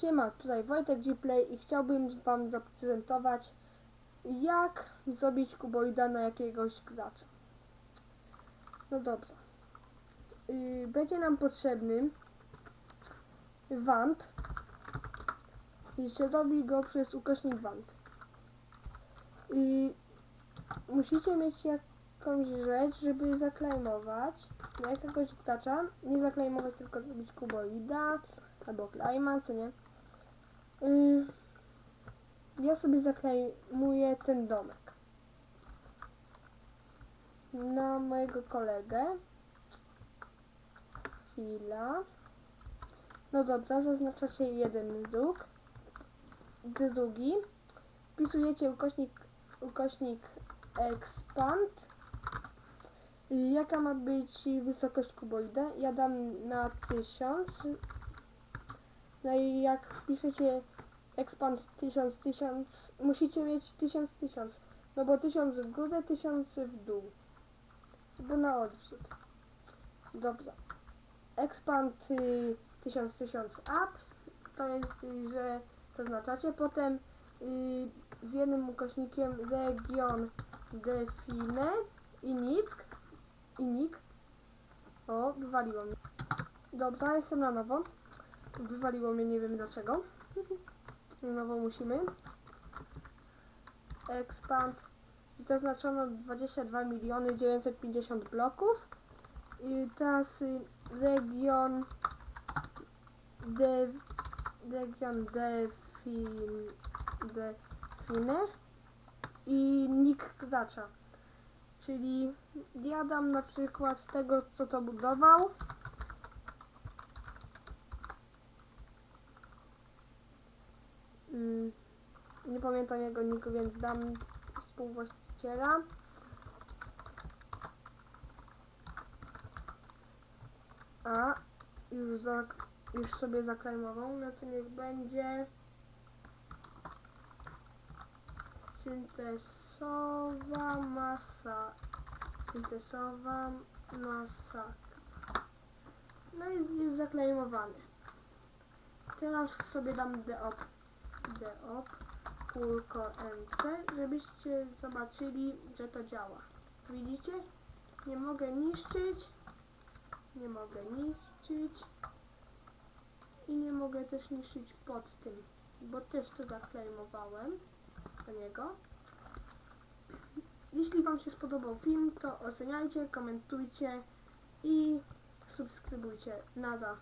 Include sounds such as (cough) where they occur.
Siema, tutaj Wojtek Gplay i chciałbym Wam zaprezentować jak zrobić kuboida na jakiegoś gracza. No dobrze. Yy, będzie nam potrzebny want i się robi go przez ukośnik want. I musicie mieć jakąś rzecz, żeby zaklejmować na jakiegoś gracza. Nie zaklejmować, tylko zrobić kuboida albo klejma, co nie. Yy, ja sobie zaklejmuję ten domek na mojego kolegę. Chwila. No dobra, zaznacza się jeden druk. Drugi. Wpisujecie ukośnik, ukośnik expand. Y, Jaka ma być wysokość kuboida? Ja dam na 1000. No i jak wpiszecie expand 1000, 1000, musicie mieć 1000, 1000. No bo 1000 w górę, 1000 w dół. Bo na odwrót. Dobrze. Expand y, 1000, 1000 up. To jest, y, że zaznaczacie. Potem y, z jednym ukośnikiem region define i nick. I nick. O, wywaliło mnie. Dobrze, jestem na nowo. Wywaliło mnie, nie wiem dlaczego. (laughs) Nowo musimy. Expand. Zaznaczono 22 miliony 950 bloków. I teraz y, region de, region defin, define i nick gracza. Czyli ja dam na przykład tego, co to budował. Nie pamiętam jego niku, więc dam współwłaściciela. A, już, zak- już sobie zaklejmował, no to niech będzie syntesowa masa. Syntesowa masa. No i jest zaklejmowany. Teraz sobie dam deop. Deop. Kulko MC, żebyście zobaczyli, że to działa. Widzicie? Nie mogę niszczyć. Nie mogę niszczyć. I nie mogę też niszczyć pod tym, bo też to zaklejmowałem do niego. Jeśli Wam się spodobał film, to oceniajcie, komentujcie i subskrybujcie. Nada.